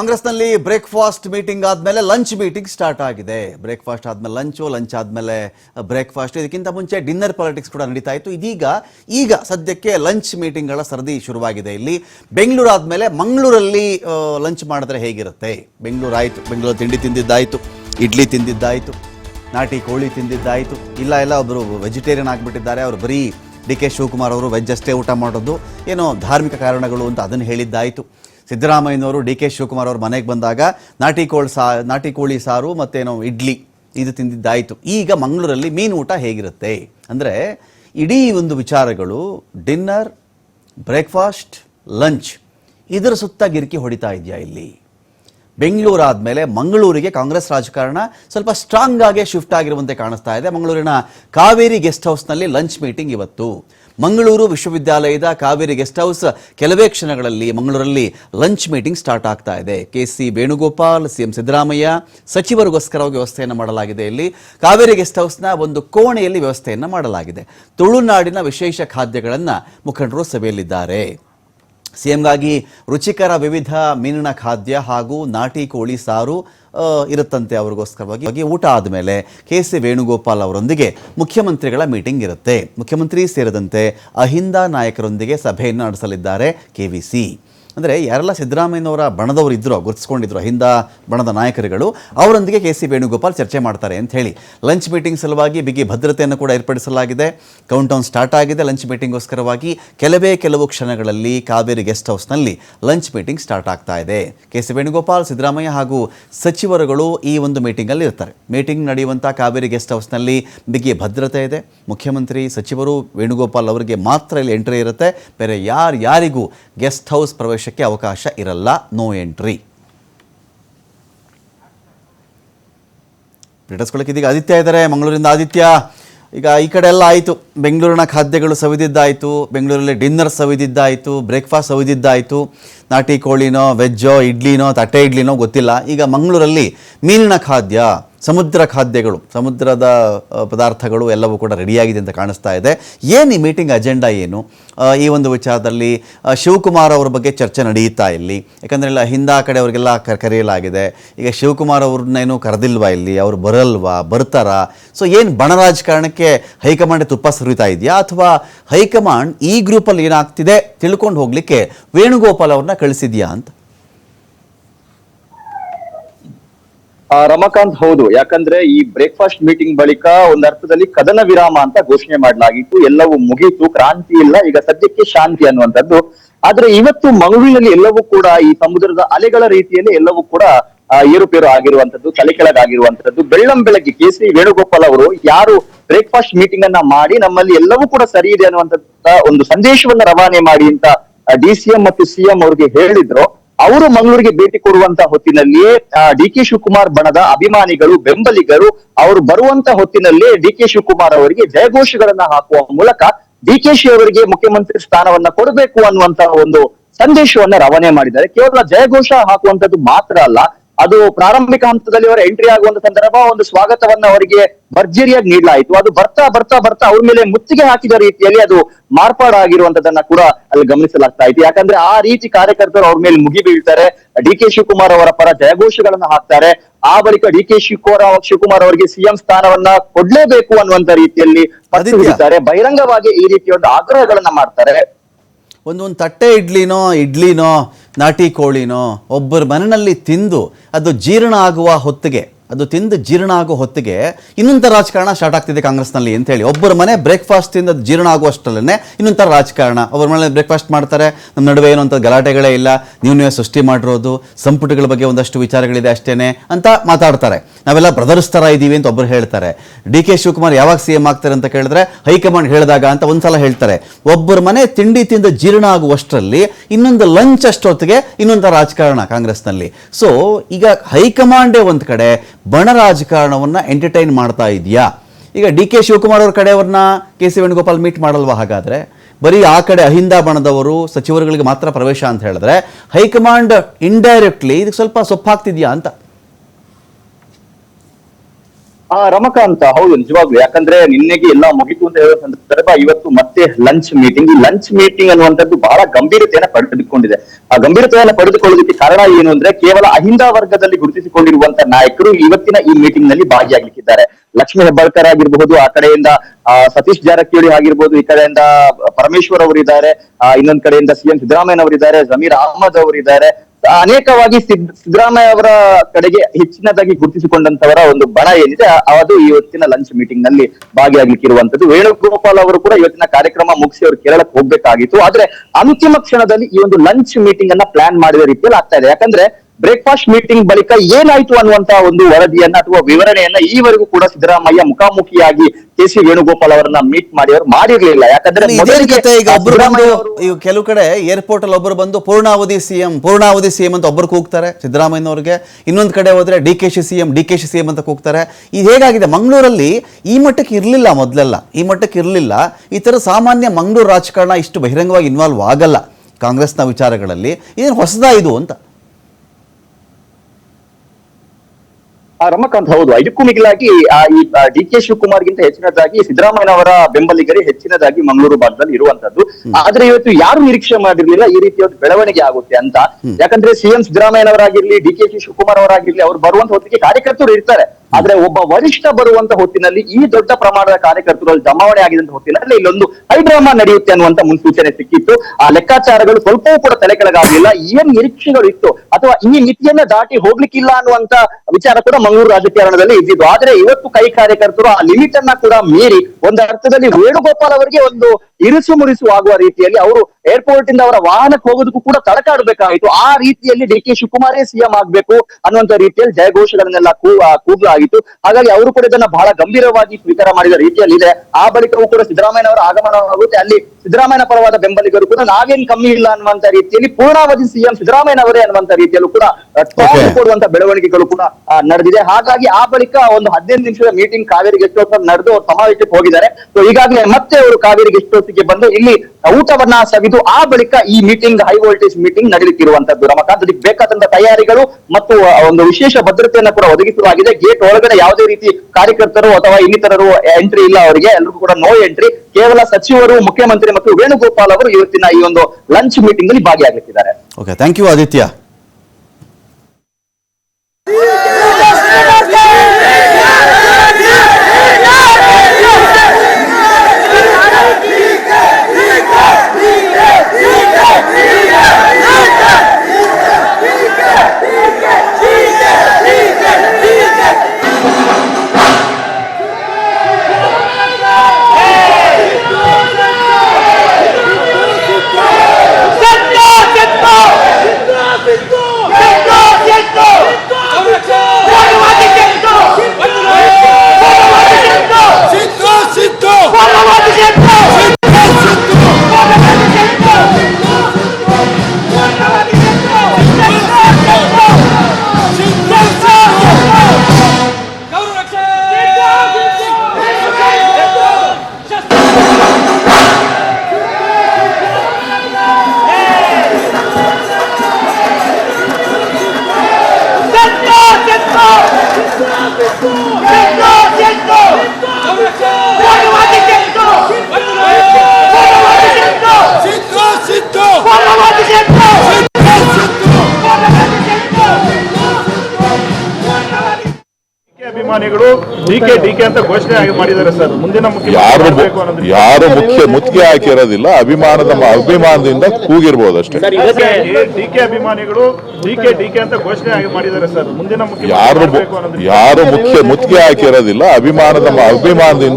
ಕಾಂಗ್ರೆಸ್ನಲ್ಲಿ breakfast meeting ಆದಮೇಲೆ lunch meeting start ಆಗಿದೆ. ಬ್ರೇಕ್ಫಾಸ್ಟ್ ಆದಮೇಲೆ ಲಂಚು, ಲಂಚ್ ಆದಮೇಲೆ ಬ್ರೇಕ್ಫಾಸ್ಟ್. ಇದಕ್ಕಿಂತ ಮುಂಚೆ ಡಿನ್ನರ್ ಪಾಲಿಟಿಕ್ಸ್ ಕೂಡ ನಡೀತಾ ಇತ್ತು. ಇದೀಗ, ಈಗ ಸದ್ಯಕ್ಕೆ ಲಂಚ್ ಮೀಟಿಂಗ್ಗಳ ಸರದಿ ಶುರುವಾಗಿದೆ. ಇಲ್ಲಿ ಬೆಂಗಳೂರು ಆದಮೇಲೆ ಮಂಗಳೂರಲ್ಲಿ ಲಂಚ್ ಮಾಡಿದ್ರೆ ಹೇಗಿರುತ್ತೆ? ಬೆಂಗಳೂರು ಆಯಿತು. ಬೆಂಗಳೂರು ತಿಂಡಿ ತಿಂದಿದ್ದಾಯಿತು. ಇಡ್ಲಿ ತಿಂದಿದ್ದಾಯಿತು. ನಾಟಿ ಕೋಳಿ ತಿಂದಿದ್ದಾಯಿತು. ಇಲ್ಲ ಎಲ್ಲ ಒಬ್ಬರು ವೆಜಿಟೇರಿಯನ್ ಆಗಿಬಿಟ್ಟಿದ್ದಾರೆ. ಅವರು ಬರೀ ಡಿ ಕೆ ಶಿವಕುಮಾರ್ ಅವರು ವೆಜ್ ಅಷ್ಟೇ ಊಟ ಮಾಡೋದು. ಏನೋ ಧಾರ್ಮಿಕ ಕಾರಣಗಳು ಅಂತ ಅದನ್ನು ಹೇಳಿದ್ದಾಯಿತು. ಸಿದ್ದರಾಮಯ್ಯನವರು ಡಿ ಕೆ ಶಿವಕುಮಾರ್ ಅವರು ಮನೆಗೆ ಬಂದಾಗ ನಾಟಿ ಕೋಳಿ ಸಾ, ನಾಟಿ ಕೋಳಿ ಸಾರು ಮತ್ತೇನೋ ಇಡ್ಲಿ ಇದು ತಿಂದಿದ್ದಾಯಿತು. ಈಗ ಮಂಗಳೂರಲ್ಲಿ ಮೀನು ಊಟ ಹೇಗಿರುತ್ತೆ? ಅಂದರೆ ಇಡೀ ಒಂದು ವಿಚಾರಗಳು ಡಿನ್ನರ್, ಬ್ರೇಕ್ಫಾಸ್ಟ್, ಲಂಚ್ ಇದರ ಸುತ್ತ ಗಿರಿಕಿ ಹೊಡಿತಾ ಇದೆಯಾ ಇಲ್ಲಿ? ಬೆಂಗಳೂರು ಆದಮೇಲೆ ಮಂಗಳೂರಿಗೆ ಕಾಂಗ್ರೆಸ್ ರಾಜಕಾರಣ ಸ್ವಲ್ಪ ಸ್ಟ್ರಾಂಗ್ ಆಗಿ ಶಿಫ್ಟ್ ಆಗಿರುವಂತೆ ಕಾಣಿಸ್ತಾ ಇದೆ. ಮಂಗಳೂರಿನ ಕಾವೇರಿ ಗೆಸ್ಟ್ ಹೌಸ್ನಲ್ಲಿ ಲಂಚ್ ಮೀಟಿಂಗ್ ಇವತ್ತು. ಮಂಗಳೂರು ವಿಶ್ವವಿದ್ಯಾಲಯದ ಕಾವೇರಿ ಗೆಸ್ಟ್ ಹೌಸ್ ಕೆಲವೇ ಕ್ಷಣಗಳಲ್ಲಿ ಮಂಗಳೂರಲ್ಲಿ ಲಂಚ್ ಮೀಟಿಂಗ್ ಸ್ಟಾರ್ಟ್ ಆಗ್ತಾ ಇದೆ. K C Venugopal CM Siddaramaiah ಸಚಿವರಿಗೋಸ್ಕರವಾಗಿ ವ್ಯವಸ್ಥೆಯನ್ನು ಮಾಡಲಾಗಿದೆ ಇಲ್ಲಿ. ಕಾವೇರಿ ಗೆಸ್ಟ್ ಹೌಸ್ನ ಒಂದು ಕೋಣೆಯಲ್ಲಿ ವ್ಯವಸ್ಥೆಯನ್ನು ಮಾಡಲಾಗಿದೆ. ತುಳುನಾಡಿನ ವಿಶೇಷ ಖಾದ್ಯಗಳನ್ನು ಮುಖಂಡರು ಸಭೆಯಲ್ಲಿದ್ದಾರೆ. ಸಿಎಂಗಾಗಿ ರುಚಿಕರ ವಿವಿಧ ಮೀನಿನ ಖಾದ್ಯ ಹಾಗೂ ನಾಟಿ ಕೋಳಿ ಸಾರು ಇರುತ್ತಂತೆ ಅವ್ರಿಗೋಸ್ಕರವಾಗಿ. ಊಟ ಆದಮೇಲೆ ಕೆ ಸಿ ವೇಣುಗೋಪಾಲ್ ಅವರೊಂದಿಗೆ ಮುಖ್ಯಮಂತ್ರಿಗಳ ಮೀಟಿಂಗ್ ಇರುತ್ತೆ. ಮುಖ್ಯಮಂತ್ರಿ ಸೇರಿದಂತೆ ಅಹಿಂದ ನಾಯಕರೊಂದಿಗೆ ಸಭೆಯನ್ನು ನಡೆಸಲಿದ್ದಾರೆ ಕೆ ವಿ ಸಿ. ಅಂದರೆ ಯಾರೆಲ್ಲ ಸಿದ್ದರಾಮಯ್ಯನವರ ಬಣದವರು ಇದ್ದರೋ ಗುರುತಿಸ್ಕೊಂಡಿದ್ರು, ಹಿಂದ ಬಣದ ನಾಯಕರುಗಳು, ಅವರೊಂದಿಗೆ ಕೆ ಸಿ ವೇಣುಗೋಪಾಲ್ ಚರ್ಚೆ ಮಾಡ್ತಾರೆ ಅಂತ ಹೇಳಿ. ಲಂಚ್ ಮೀಟಿಂಗ್ ಸಲುವಾಗಿ ಬಿಗಿ ಭದ್ರತೆಯನ್ನು ಕೂಡ ಏರ್ಪಡಿಸಲಾಗಿದೆ. ಕೌಂಟ್ ಡೌನ್ ಸ್ಟಾರ್ಟ್ ಆಗಿದೆ. ಲಂಚ್ ಮೀಟಿಂಗ್ಗೋಸ್ಕರವಾಗಿ ಕೆಲವೇ ಕೆಲವು ಕ್ಷಣಗಳಲ್ಲಿ ಕಾವೇರಿ ಗೆಸ್ಟ್ ಹೌಸ್ನಲ್ಲಿ ಲಂಚ್ ಮೀಟಿಂಗ್ ಸ್ಟಾರ್ಟ್ ಆಗ್ತಾ ಇದೆ. ಕೆ ಸಿ ವೇಣುಗೋಪಾಲ್, ಸಿದ್ದರಾಮಯ್ಯ ಹಾಗೂ ಸಚಿವರುಗಳು ಈ ಒಂದು ಮೀಟಿಂಗಲ್ಲಿ ಇರ್ತಾರೆ. ಮೀಟಿಂಗ್ ನಡೆಯುವಂಥ ಕಾವೇರಿ ಗೆಸ್ಟ್ ಹೌಸ್ನಲ್ಲಿ ಬಿಗಿ ಭದ್ರತೆ ಇದೆ. ಮುಖ್ಯಮಂತ್ರಿ, ಸಚಿವರು ವೇಣುಗೋಪಾಲ್ ಅವರಿಗೆ ಮಾತ್ರ ಇಲ್ಲಿ ಎಂಟ್ರಿ ಇರುತ್ತೆ. ಬೇರೆ ಯಾರು ಯಾರಿಗೂ ಗೆಸ್ಟ್ ಹೌಸ್ ಪ್ರವೇಶಕ್ಕೆ ಅವಕಾಶ ಇರಲ್ಲ. ನೋ ಎಂಟ್ರಿ ಬ್ರಿಟಿಸ್ಕೊಳ್ಳೋಕೆ ಇದೀಗ ಆದಿತ್ಯ ಇದ್ದಾರೆ. ಮಂಗಳೂರಿಂದ ಆದಿತ್ಯ. ಈಗ ಈ ಕಡೆ ಎಲ್ಲ ಆಯಿತು. ಬೆಂಗಳೂರಿನ ಖಾದ್ಯಗಳು ಸವಿದಿದ್ದಾಯಿತು. ಬೆಂಗಳೂರಲ್ಲಿ ಡಿನ್ನರ್ ಸವಿದಿದ್ದಾಯಿತು. ಬ್ರೇಕ್ಫಾಸ್ಟ್ ಸವಿದಿದ್ದಾಯಿತು. ನಾಟಿ ಕೋಳಿನೋ, ವೆಜ್ಜೋ, ಇಡ್ಲಿನೋ, ತಟ್ಟೆ ಇಡ್ಲಿನೋ ಗೊತ್ತಿಲ್ಲ. ಈಗ ಮಂಗಳೂರಲ್ಲಿ ಮೀನಿನ ಖಾದ್ಯ. ಸಮುದ್ರ ಖಾದ್ಯಗಳು, ಸಮುದ್ರದ ಪದಾರ್ಥಗಳು ಎಲ್ಲವೂ ಕೂಡ ರೆಡಿಯಾಗಿದೆ ಅಂತ ಕಾಣಿಸ್ತಾ ಇದೆ. ಏನು ಈ ಮೀಟಿಂಗ್ ಅಜೆಂಡಾ ಏನು? ಈ ಒಂದು ವಿಚಾರದಲ್ಲಿ ಶಿವಕುಮಾರ್ ಅವ್ರ ಬಗ್ಗೆ ಚರ್ಚೆ ನಡೆಯುತ್ತಾ ಇಲ್ಲಿ. ಯಾಕಂದರೆ ಇಲ್ಲ, ಹಿಂದ ಕಡೆ ಅವರಿಗೆಲ್ಲ ಕರೆಯಲಾಗಿದೆ. ಈಗ ಶಿವಕುಮಾರ್ ಅವ್ರನ್ನೇನು ಕರೆದಿಲ್ವಾ ಇಲ್ಲಿ? ಅವರು ಬರಲ್ವಾ? ಬರ್ತಾರಾ? ಸೊ ಏನು ಬಣ ರಾಜಕಾರಣಕ್ಕೆ ಹೈಕಮಾಂಡ್ ತುಪ್ಪ ಸುರಿತಾ ಇದೆಯಾ? ಅಥವಾ ಹೈಕಮಾಂಡ್ ಈ ಗ್ರೂಪಲ್ಲಿ ಏನಾಗ್ತಿದೆ? ತಿಳ್ಕೊಂಡು ಹೋಗಲಿಕ್ಕೆ ವೇಣುಗೋಪಾಲ್ ಅವ್ರನ್ನ ಕಳಿಸಿದ್ಯಾ ಅಂತ? ರಮಾಕಾಂತ್ ಹೌದು. ಯಾಕಂದ್ರೆ ಈ ಬ್ರೇಕ್ಫಾಸ್ಟ್ ಮೀಟಿಂಗ್ ಬಳಿಕ ಒಂದ್ ಅರ್ಥದಲ್ಲಿ ಕದನ ವಿರಾಮ ಅಂತ ಘೋಷಣೆ ಮಾಡಲಾಗಿತ್ತು. ಎಲ್ಲವೂ ಮುಗೀತು. ಕ್ರಾಂತಿ ಇಲ್ಲ. ಈಗ ಸದ್ಯಕ್ಕೆ ಶಾಂತಿ ಅನ್ನುವಂಥದ್ದು. ಆದ್ರೆ ಇವತ್ತು ಮಂಗಳೂರಿನಲ್ಲಿ ಎಲ್ಲವೂ ಕೂಡ ಈ ಸಮುದ್ರದ ಅಲೆಗಳ ರೀತಿಯಲ್ಲಿ ಎಲ್ಲವೂ ಕೂಡ ಏರುಪೇರು ಆಗಿರುವಂತದ್ದು ತಲೆ ಕೆಳಗಾಗಿರುವಂತದ್ದು ಬೆಳ್ಳಂ ಬೆಳಗ್ಗೆ ಕೆ ಸಿ ವೇಣುಗೋಪಾಲ್ ಅವರು ಯಾರು ಬ್ರೇಕ್ಫಾಸ್ಟ್ ಮೀಟಿಂಗ್ ಅನ್ನ ಮಾಡಿ ನಮ್ಮಲ್ಲಿ ಎಲ್ಲವೂ ಕೂಡ ಸರಿ ಇದೆ ಅನ್ನುವಂತ ಒಂದು ಸಂದೇಶವನ್ನ ರವಾನೆ ಮಾಡಿ ಅಂತ ಡಿ ಮತ್ತು ಸಿಎಂ ಅವ್ರಿಗೆ ಹೇಳಿದ್ರು. ಅವರು ಮಂಗಳೂರಿಗೆ ಭೇಟಿ ಕೊಡುವಂತ ಹೊತ್ತಿನಲ್ಲಿ ಡಿ ಕೆ ಶಿವಕುಮಾರ್ ಬಣದ ಅಭಿಮಾನಿಗಳು, ಬೆಂಬಲಿಗರು ಅವರು ಬರುವಂತ ಹೊತ್ತಿನಲ್ಲಿ ಡಿ ಕೆ ಶಿವಕುಮಾರ್ ಅವರಿಗೆ ಜಯಘೋಷಗಳನ್ನ ಹಾಕುವ ಮೂಲಕ ಡಿ ಕೆ ಶಿ ಅವರಿಗೆ ಮುಖ್ಯಮಂತ್ರಿ ಸ್ಥಾನವನ್ನ ಕೊಡಬೇಕು ಅನ್ನುವಂತಹ ಒಂದು ಸಂದೇಶವನ್ನ ರವಾನೆ ಮಾಡಿದ್ದಾರೆ. ಕೇವಲ ಜಯಘೋಷ ಹಾಕುವಂತದ್ದು ಮಾತ್ರ ಅಲ್ಲ ಅದು ಪ್ರಾರಂಭಿಕ ಹಂತದಲ್ಲಿ ಅವರ ಎಂಟ್ರಿ ಆಗುವಂತ ಸಂದರ್ಭ ಒಂದು ಸ್ವಾಗತವನ್ನ ಅವರಿಗೆ ಭರ್ಜರಿಯಾಗಿ ನೀಡಲಾಯಿತು. ಅದು ಬರ್ತಾ ಬರ್ತಾ ಬರ್ತಾ ಅವ್ರ ಮೇಲೆ ಮುತ್ತಿಗೆ ಹಾಕಿದ ರೀತಿಯಲ್ಲಿ ಅದು ಮಾರ್ಪಾಡಾಗಿರುವಂತದನ್ನ ಕೂಡ ಅಲ್ಲಿ ಗಮನಿಸಲಾಗ್ತಾ ಇತ್ತು. ಯಾಕಂದ್ರೆ ಆ ರೀತಿ ಕಾರ್ಯಕರ್ತರು ಅವ್ರ ಮೇಲೆ ಮುಗಿ ಬೀಳ್ತಾರೆ. ಡಿ ಕೆ ಶಿವಕುಮಾರ್ ಅವರ ಪರ ಜಯಘೋಷಗಳನ್ನ ಹಾಕ್ತಾರೆ. ಆ ಬಳಿಕ ಡಿ ಕೆ ಶಿವಕುಮಾರ್ ಶಿವಕುಮಾರ್ ಅವರಿಗೆ ಸಿಎಂ ಸ್ಥಾನವನ್ನ ಕೊಡ್ಲೇಬೇಕು ಅನ್ನುವಂತ ರೀತಿಯಲ್ಲಿ. ಹಿಡಿತಾರೆ. ಬಹಿರಂಗವಾಗಿ ಈ ರೀತಿಯ ಒಂದು ಆಗ್ರಹಗಳನ್ನ ಮಾಡ್ತಾರೆ. ಒಂದು ಒಂದು ತಟ್ಟೆ ಇಡ್ಲಿನೋ ಇಡ್ಲಿನೋ ನಾಟಿ ಕೋಳಿನೋ ಒಬ್ಬರ ಮನೆಯಲ್ಲಿ ತಿಂದು ಅದು ಜೀರ್ಣ ಆಗುವ ಹೊತ್ತಿಗೆ ಅದು ತಿಂದು ಜೀರ್ಣ ಆಗೋ ಹೊತ್ತಿಗೆ ಇನ್ನೊಂಥರ ರಾಜಕಾರಣ ಸ್ಟಾರ್ಟ್ ಆಗ್ತಿದೆ ಕಾಂಗ್ರೆಸ್ನಲ್ಲಿ ಅಂತ ಹೇಳಿ. ಒಬ್ಬರ ಮನೆ ಬ್ರೇಕ್ಫಾಸ್ಟ್ ತಿಂದು ಅದು ಜೀರ್ಣ ಆಗುವಷ್ಟರಲ್ಲೇ ಇನ್ನೊಂಥರ ರಾಜಕಾರಣ. ಒಬ್ಬರ ಮನೆ ಬ್ರೇಕ್ಫಾಸ್ಟ್ ಮಾಡ್ತಾರೆ. ನಮ್ಮ ನಡುವೆ ಏನೋ ಅಂತ ಗಲಾಟೆಗಳೇ ಇಲ್ಲ. ನೀವು ನೀವೇ ಸೃಷ್ಟಿ ಮಾಡಿರೋದು. ಸಂಪುಟಗಳ ಬಗ್ಗೆ ಒಂದಷ್ಟು ವಿಚಾರಗಳಿದೆ ಅಷ್ಟೇ ಅಂತ ಮಾತಾಡ್ತಾರೆ. ನಾವೆಲ್ಲ ಬ್ರದರ್ಸ್ ಥರ ಇದ್ದೀವಿ ಅಂತ ಒಬ್ಬರು ಹೇಳ್ತಾರೆ. ಡಿ ಕೆ ಶಿವಕುಮಾರ್ ಯಾವಾಗ ಸಿ ಎಂ ಆಗ್ತಾರೆ ಅಂತ ಕೇಳಿದ್ರೆ ಹೈಕಮಾಂಡ್ ಹೇಳಿದಾಗ ಅಂತ ಒಂದ್ಸಲ ಹೇಳ್ತಾರೆ. ಒಬ್ಬರ ಮನೆ ತಿಂಡಿ ತಿಂದು ಜೀರ್ಣ ಆಗುವಷ್ಟರಲ್ಲಿ ಇನ್ನೊಂದು ಲಂಚ್ ಅಷ್ಟೊತ್ತಿಗೆ ಇನ್ನೊಂದು ರಾಜಕಾರಣ ಕಾಂಗ್ರೆಸ್ನಲ್ಲಿ. ಸೊ ಈಗ ಹೈಕಮಾಂಡೇ ಒಂದು ಕಡೆ ಬಣ ರಾಜಕಾರಣವನ್ನ ಎಂಟರ್ಟೈನ್ ಮಾಡ್ತಾ ಇದೆಯಾ ಈಗ ಡಿ ಕೆ ಶಿವಕುಮಾರ್ ಅವ್ರ ಕಡೆಯವ್ರನ್ನ ಕೆ ಸಿ ವೇಣುಗೋಪಾಲ್ ಮೀಟ್ ಮಾಡಲ್ವಾ ಹಾಗಾದ್ರೆ? ಬರೀ ಆ ಕಡೆ ಅಹಿಂದ ಬಣದವರು ಸಚಿವರುಗಳಿಗೆ ಮಾತ್ರ ಪ್ರವೇಶ ಅಂತ ಹೇಳಿದ್ರೆ, ಹೈಕಮಾಂಡ್ ಇಂಡೈರೆಕ್ಟ್ಲಿ ಇದಕ್ಕೆ ಸ್ವಲ್ಪ ಸೊಪ್ಪಾಗ್ತಿದ್ಯಾ ಅಂತ? ಆ ರಮಕಾಂತ ಹೌದು, ನಿಜವಾಗ್ಲು. ಯಾಕಂದ್ರೆ ನಿನ್ನೆಗೆ ಎಲ್ಲ ಮುಗಿತು ಅಂತ ಹೇಳೋ ಸಂದರ್ಭ ಇವತ್ತು ಮತ್ತೆ ಲಂಚ್ ಮೀಟಿಂಗ್ ಈ ಲಂಚ್ ಮೀಟಿಂಗ್ ಅನ್ನುವಂಥದ್ದು ಬಹಳ ಗಂಭೀರತೆಯನ್ನ ಪಡೆದುಕೊಂಡಿದೆ. ಆ ಗಂಭೀರತೆಯನ್ನ ಪಡೆದುಕೊಳ್ಳೋದಕ್ಕೆ ಕಾರಣ ಏನು ಅಂದ್ರೆ ಕೇವಲ ಅಹಿಂದ ವರ್ಗದಲ್ಲಿ ಗುರುತಿಸಿಕೊಂಡಿರುವಂತಹ ನಾಯಕರು ಇವತ್ತಿನ ಈ ಮೀಟಿಂಗ್ನಲ್ಲಿ ಭಾಗಿಯಾಗಲಿಕ್ಕಿದ್ದಾರೆ. ಲಕ್ಷ್ಮೀ ಹೆಬ್ಬಾಳ್ಕರ್ ಆಗಿರಬಹುದು, ಆ ಕಡೆಯಿಂದ ಸತೀಶ್ ಜಾರಕಿಹೊಳಿ ಆಗಿರ್ಬೋದು, ಈ ಕಡೆಯಿಂದ ಪರಮೇಶ್ವರ್ ಅವರಿದ್ದಾರೆ ಇನ್ನೊಂದ್ ಕಡೆಯಿಂದ ಸಿಎಂ ಸಿದ್ದರಾಮಯ್ಯ ಅವರಿದ್ದಾರೆ ಜಮೀರ್ ಅಹಮದ್ ಅವರಿದ್ದಾರೆ ಅನೇಕವಾಗಿ ಸಿದ್ ಸಿದ್ದರಾಮಯ್ಯ ಅವರ ಕಡೆಗೆ ಹೆಚ್ಚಿನದಾಗಿ ಗುರುತಿಸಿಕೊಂಡಂತವರ ಒಂದು ಬಣ ಏನಿದೆ, ಅದು ಇವತ್ತಿನ ಲಂಚ್ ಮೀಟಿಂಗ್ನಲ್ಲಿ ಭಾಗಿಯಾಗ್ಲಿಕ್ಕೆ ಇರುವಂತದ್ದು ವೇಣುಗೋಪಾಲ್ ಅವರು ಕೂಡ ಇವತ್ತಿನ ಕಾರ್ಯಕ್ರಮ ಮುಗಿಸಿ ಅವರು ಕೇರಳಕ್ಕೆ ಹೋಗ್ಬೇಕಾಗಿತ್ತು. ಆದ್ರೆ ಅಂತಿಮ ಕ್ಷಣದಲ್ಲಿ ಈ ಒಂದು ಲಂಚ್ ಮೀಟಿಂಗ್ ಅನ್ನ ಪ್ಲಾನ್ ಮಾಡಿದ ರೀತಿಯಲ್ಲಿ ಆಗ್ತಾ ಇದೆ. ಯಾಕಂದ್ರೆ ಬ್ರೇಕ್ಫಾಸ್ಟ್ ಮೀಟಿಂಗ್ ಬಳಿಕ ಏನಾಯ್ತು ಅನ್ನುವಂತ ಒಂದು ವರದಿಯನ್ನ ಅಥವಾ ವಿವರಣೆಯನ್ನ ಈವರೆಗೂ ಕೂಡ ಸಿದ್ದರಾಮಯ್ಯ ಮುಖಾಮುಖಿಯಾಗಿ ಕೆ ಸಿ ವೇಣುಗೋಪಾಲ್ ಅವರನ್ನ ಮೀಟ್ ಮಾಡಿ ಅವರು ಮಾಡಿರ್ಲಿಲ್ಲ. ಯಾಕಂದ್ರೆ ಕೆಲವು ಕಡೆ ಏರ್ಪೋರ್ಟ್ ಅಲ್ಲಿ ಒಬ್ಬರು ಬಂದು ಪೂರ್ಣಾವಧಿ ಸಿಎಂ ಪೂರ್ಣಾವಧಿ ಸಿಎಂ ಅಂತ ಒಬ್ಬರು ಕೂಗ್ತಾರೆ ಸಿದ್ದರಾಮಯ್ಯನವ್ರಿಗೆ. ಇನ್ನೊಂದು ಕಡೆ ಹೋದ್ರೆ D K Shi CM D K Shi CM ಅಂತ ಕೂಗ್ತಾರೆ. ಇದು ಹೇಗಾಗಿದೆ? ಮಂಗಳೂರಲ್ಲಿ ಈ ಮಟ್ಟಕ್ಕೆ ಇರಲಿಲ್ಲ ಮೊದಲೆಲ್ಲ. ಈ ಮಟ್ಟಕ್ಕೆ ಇರಲಿಲ್ಲ. ಈ ತರ ಸಾಮಾನ್ಯ ಮಂಗಳೂರು ರಾಜಕಾರಣ ಇಷ್ಟು ಬಹಿರಂಗವಾಗಿ ಇನ್ವಾಲ್ವ್ ಆಗಲ್ಲ ಕಾಂಗ್ರೆಸ್ನ ವಿಚಾರಗಳಲ್ಲಿ. ಇದೇನು ಹೊಸದಾ ಇದು ಅಂತ? ರಮಕಾಂತ್ ಹೌದು. ಇದಕ್ಕೂ ಮಿಗಿಲಾಗಿ ಆ ಈ ಡಿ ಕೆ ಶಿವಕುಮಾರ್ಗಿಂತ ಹೆಚ್ಚಿನದಾಗಿ ಸಿದ್ದರಾಮಯ್ಯನವರ ಬೆಂಬಲಿಗರೇ ಹೆಚ್ಚಿನದಾಗಿ ಮಂಗಳೂರು ಭಾಗದಲ್ಲಿ ಇರುವಂತದ್ದು. ಆದ್ರೆ ಇವತ್ತು ಯಾರು ನಿರೀಕ್ಷೆ ಮಾಡಿರ್ಲಿಲ್ಲ ಈ ರೀತಿಯ ಬೆಳವಣಿಗೆ ಆಗುತ್ತೆ ಅಂತ. ಯಾಕಂದ್ರೆ ಸಿಎಂ ಸಿದ್ದರಾಮಯ್ಯನವರಾಗಿರ್ಲಿ ಡಿ ಕೆ ಶಿವಕುಮಾರ್ ಅವರಾಗಿರ್ಲಿ ಅವ್ರು ಬರುವಂತ ಹೊತ್ತಿಗೆ ಕಾರ್ಯಕರ್ತರು ಇರ್ತಾರೆ. ಆದ್ರೆ ಒಬ್ಬ ವರಿಷ್ಠ ಬರುವಂತ ಹೊತ್ತಿನಲ್ಲಿ ಈ ದೊಡ್ಡ ಪ್ರಮಾಣದ ಕಾರ್ಯಕರ್ತರು ಜಮಾವಣೆ ಆಗಿದಂತ ಹೊತ್ತಿನಲ್ಲಿ ಇಲ್ಲೊಂದು ಹೈಡ್ರಾಮಾ ನಡೆಯುತ್ತೆ ಅನ್ನುವಂತ ಮುನ್ಸೂಚನೆ ಸಿಕ್ಕಿತ್ತು. ಆ ಲೆಕ್ಕಾಚಾರಗಳು ಸ್ವಲ್ಪವೂ ಕೂಡ ತಲೆ ಕೆಳಗಾಗಲಿಲ್ಲ ಏನ್ ನಿರೀಕ್ಷೆಗಳು ಇತ್ತು? ಅಥವಾ ಈ ಮಿತಿಯನ್ನ ದಾಟಿ ಹೋಗ್ಲಿಕ್ಕಿಲ್ಲ ಅನ್ನುವಂತ ವಿಚಾರ ಕೂಡ ಮಂಗಳೂರು ರಾಜಕಾರಣದಲ್ಲಿ ಇದ್ದಿದ್ದು. ಆದ್ರೆ ಇವತ್ತು ಕೈ ಕಾರ್ಯಕರ್ತರು ಆ ಲಿಮಿಟ್ ಅನ್ನ ಕೂಡ ಮೀರಿ ಒಂದು ಅರ್ಥದಲ್ಲಿ ವೇಣುಗೋಪಾಲ್ ಅವರಿಗೆ ಒಂದು ಇರಿಸು ಮುರಿಸು ಆಗುವ ರೀತಿಯಲ್ಲಿ ಅವರು ಏರ್ಪೋರ್ಟ್ ಇಂದ ಅವರ ವಾಹನಕ್ಕೆ ಹೋಗೋದಕ್ಕೂ ಕೂಡ ತಡಕಾಡಬೇಕಾಯಿತು ಆ ರೀತಿಯಲ್ಲಿ ಡಿ ಕೆ ಶಿವಕುಮಾರೇ ಸಿಎಂ ಆಗ್ಬೇಕು ಅನ್ನುವಂತ ರೀತಿಯಲ್ಲಿ ಜಯಘೋಷಗಳನ್ನೆಲ್ಲ ಕೂ ಕೂಗಲಾಗಿತ್ತು. ಹಾಗಾಗಿ ಅವರು ಕೂಡ ಇದನ್ನ ಬಹಳ ಗಂಭೀರವಾಗಿ ಸ್ವೀಕಾರ ಮಾಡಿದ ರೀತಿಯಲ್ಲಿ ಇದೆ ಆ ಬಳಿಕವೂ ಕೂಡ ಸಿದ್ದರಾಮಯ್ಯ ಅವರ ಆಗಮನವಾಗುತ್ತೆ ಅಲ್ಲಿ ಸಿದ್ದರಾಮಯ್ಯ ಪರವಾದ ಬೆಂಬಲಿಗರು ಕೂಡ ನಾವೇನ್ ಕಮ್ಮಿ ಇಲ್ಲ ಅನ್ನುವಂತ ರೀತಿಯಲ್ಲಿ ಪೂರ್ಣಾವಧಿ ಸಿಎಂ ಸಿದ್ದರಾಮಯ್ಯನವರೇ ಅನ್ನುವಂತ ರೀತಿಯಲ್ಲೂ ಕೂಡ ಕೊಡುವಂತ ಬೆಳವಣಿಗೆಗಳು ಕೂಡ ನಡೆದಿದೆ. ಹಾಗಾಗಿ ಆ ಬಳಿಕ ಒಂದು ಹದಿನೈದು ನಿಮಿಷದ ಮೀಟಿಂಗ್ ಕಾವೇರಿ ಗೆಸ್ಟ್ ಹೌಸ್ ನಡೆದು ಅವ್ರು ಸಮಾವೇಶಕ್ಕೆ ಹೋಗಿದ್ದಾರೆ. ಸೊ ಈಗಾಗಲೇ ಮತ್ತೆ ಅವರು ಕಾವೇರಿ ಗೆಸ್ಟ್ ಹೌಸ್ಗೆ ಬಂದು ಇಲ್ಲಿ ಊಟವನ್ನ ಸವಿದು ಆ ಬಳಿಕ ಈ ಮೀಟಿಂಗ್ ಹೈ ವೋಲ್ಟೇಜ್ ಮೀಟಿಂಗ್ ನಡೆಯುತ್ತಿರುವಂತದ್ದು ರಮಕಾಂತ್ ಅದಕ್ಕೆ ಬೇಕಾದಂತ ತಯಾರಿಗಳು ಮತ್ತು ಒಂದು ವಿಶೇಷ ಭದ್ರತೆಯನ್ನ ಕೂಡ ಒದಗಿಸಲಾಗಿದೆ ಗೇಟ್ ಒಳಗಡೆ ಯಾವುದೇ ರೀತಿ ಕಾರ್ಯಕರ್ತರು ಅಥವಾ ಇನ್ನಿತರರು ಎಂಟ್ರಿ ಇಲ್ಲ ಅವರಿಗೆ ಎಲ್ಲರಿಗೂ ಕೂಡ ನೋ ಎಂಟ್ರಿ ಕೇವಲ ಸಚಿವರು, ಮುಖ್ಯಮಂತ್ರಿ ಮತ್ತು ವೇಣುಗೋಪಾಲ್ ಅವರು ಇವತ್ತಿನ ಈ ಒಂದು ಲಂಚ್ ಮೀಟಿಂಗ್ ಅಲ್ಲಿ ಭಾಗಿಯಾಗುತ್ತಿದ್ದಾರೆ okay thank you Aditya K ಅಭಿಮಾನಿಗಳು ಡಿ ಕೆ ಡಿ ಕೆ ಅಂತ ಘೋಷಣೆ ಮಾಡಿದ್ದಾರೆ ಸರ್. ಮುಂದಿನ ಯಾರು ಯಾರು ಮುಖ್ಯ ಮುತ್ತಿಗೆ ಹಾಕಿರೋದಿಲ್ಲ ಅಭಿಮಾನದ ಅಭಿಮಾನದಿಂದ ಕೂಗಿರ್ಬೋದು ಅಷ್ಟೇ. ಡಿ ಕೆ ಅಭಿಮಾನಿಗಳು ಡಿಕೆ ಡಿ ಕೆ ಅಂತ ಘೋಷಣೆ ಆಗಿ ಮಾಡಿದ್ದಾರೆ ಸರ್. ಮುಂದಿನ ಯಾರು ಯಾರು ಮುಖ್ಯ ಮುತ್ತಿಗೆ ಹಾಕಿರೋದಿಲ್ಲ ಅಭಿಮಾನದ ಅಭಿಮಾನದಿಂದ